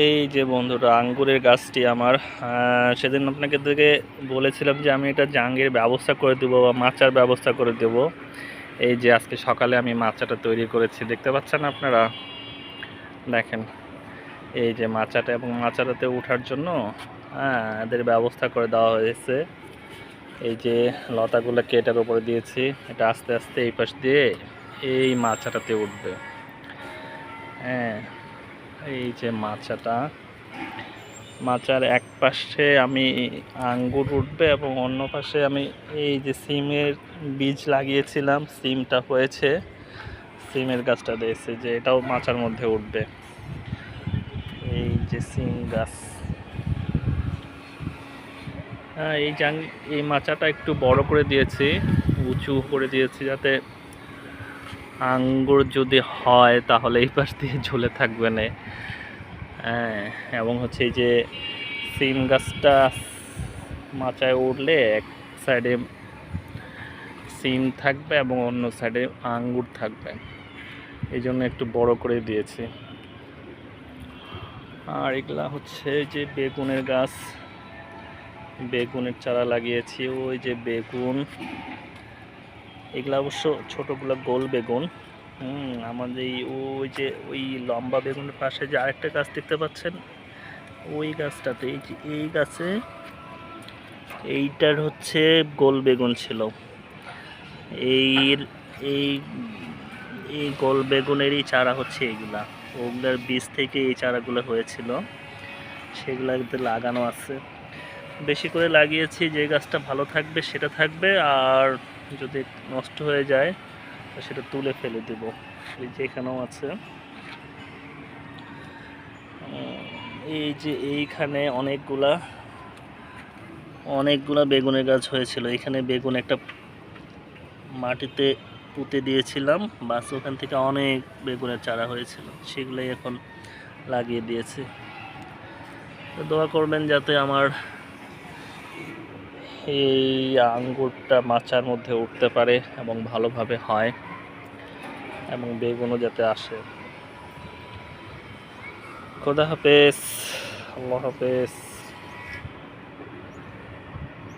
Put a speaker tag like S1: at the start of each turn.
S1: এই যে বন্ধুরা, আঙ্গুরের গাছটি আমার সেদিন আপনাকে থেকে বলেছিলাম যে আমি এটা জাঙ্গের ব্যবস্থা করে দেবো বা মাচার ব্যবস্থা করে দেব। এই যে আজকে সকালে আমি মাচাটা তৈরি করেছি, দেখতে পাচ্ছেন আপনারা? দেখেন, এই যে মাচাটা এবং মাচাটাতে ওঠার জন্য হ্যাঁ এদের ব্যবস্থা করে দেওয়া হয়েছে। এই যে লতাগুলো কেটার উপরে দিয়েছি, এটা আস্তে আস্তে এই পাশ দিয়ে এই মাচাটাতে উঠবে। হ্যাঁ এই যে মাচাটা, মাচার এক পাশে আমি আঙ্গুর উঠবে এবং অন্য পাশে আমি এই যে সিমের বীজ লাগিয়েছিলাম, সিমটা হয়েছে। সিমের গাছটা দিয়েছে যে এটাও মাচার মধ্যে উঠবে। এই যে সিম গাছ। হ্যাঁ এই জাং, এই মাচাটা একটু বড় করে দিয়েছি, উঁচু করে দিয়েছি যাতে আঙ্গুর যদি হয়, তাহলে এই পাশ দিয়ে ঝুলে থাকবে না। হ্যাঁ এবং হচ্ছে এই যে সিম গাছটা মাচায় উঠলে এক সাইডে সিম থাকবে এবং অন্য সাইডে আঙ্গুর থাকবে। এই জন্য একটু বড় করে দিয়েছি। আর এগুলা হচ্ছে যে বেগুনের গাছ। বেগুনের চারা লাগিয়েছি। ওই যে বেগুন। এগুলা অবশ্য ছোটোগুলো গোল বেগুন। হুম আমাদের এই ওই যে ওই লম্বা বেগুনের পাশে যে আরেকটা গাছ দেখতে পাচ্ছেন, ওই গাছটাতে, এই যে এই গাছে এইটার হচ্ছে গোল বেগুন ছিল। এই এই এই গোল বেগুনেরই চারা হচ্ছে এইগুলা ওগুলার বীজ থেকে এই চারাগুলো হয়েছিল। সেগুলাতে লাগানো আছে। বেশি করে লাগিয়েছি, যে গাছটা ভালো থাকবে সেটা থাকবে, আর যদি নষ্ট হয়ে যায়, তো সেটা তুলে ফেলে দেব। এই যে এখানেও আছে। এই যে এইখানে অনেকগুলা অনেকগুলা বেগুনের গাছ হয়েছিল। এখানে বেগুন একটা মাটিতে পুঁতে দিয়েছিলাম, বাস ওখান থেকে অনেক বেগুনের চারা হয়েছিল। সেগুলোই এখন লাগিয়ে দিয়েছি। দোয়া করবেন যাতে আমার এই আঙ্গুরটা মাচার মধ্যে উঠতে পারে এবং ভালোভাবে হয় এবং বেগুনও যাতে আসে। খোদা হাফেজ, আল্লাহ হাফেজ।